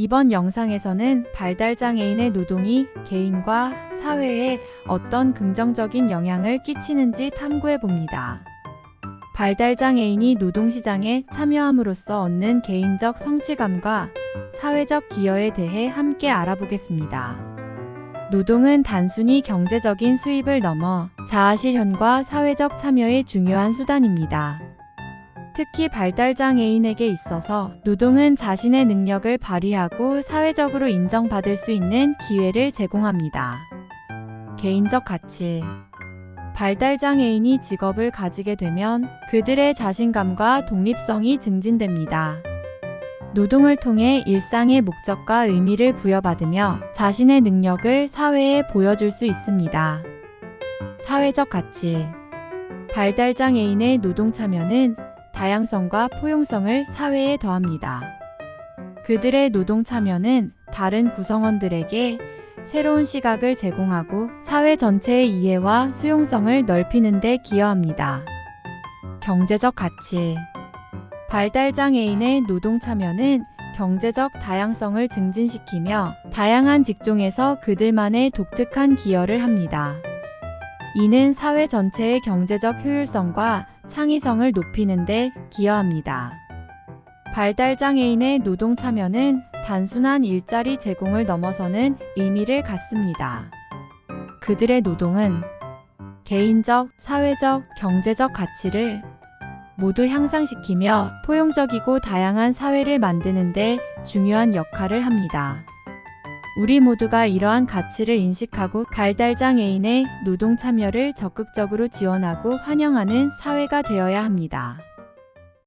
이번 영상에서는 발달장애인의 노동이 개인과 사회에 어떤 긍정적인 영향을 끼치는지 탐구해 봅니다. 발달장애인이 노동시장에 참여함으로써 얻는 개인적 성취감과 사회적 기여에 대해 함께 알아보겠습니다. 노동은 단순히 경제적인 수입을 넘어 자아실현과 사회적 참여의 중요한 수단입니다. 특히 발달장애인에게 있어서 노동은 자신의 능력을 발휘하고 사회적으로 인정받을 수 있는 기회를 제공합니다. 개인적 가치 발달장애인이 직업을 가지게 되면 그들의 자신감과 독립성이 증진됩니다. 노동을 통해 일상의 목적과 의미를 부여받으며 자신의 능력을 사회에 보여줄 수 있습니다. 사회적 가치 발달장애인의 노동 참여는 다양성과 포용성을 사회에 더합니다. 그들의 노동 참여는 다른 구성원들에게 새로운 시각을 제공하고 사회 전체의 이해와 수용성을 넓히는 데 기여합니다. 경제적 가치 발달장애인의 노동 참여는 경제적 다양성을 증진시키며 다양한 직종에서 그들만의 독특한 기여를 합니다. 이는 사회 전체의 경제적 효율성과 창의성을 높이는 데 기여합니다. 발달 장애인의 노동 참여는 단순한 일자리 제공을 넘어서는 의미를 갖습니다. 그들의 노동은 개인적, 사회적, 경제적 가치를 모두 향상시키며 포용적이고 다양한 사회를 만드는 데 중요한 역할을 합니다. 우리 모두가 이러한 가치를 인식하고 발달장 애인의 노동 참여를 적극적으로 지원하고 환영하는 사회가 되어야 합니다.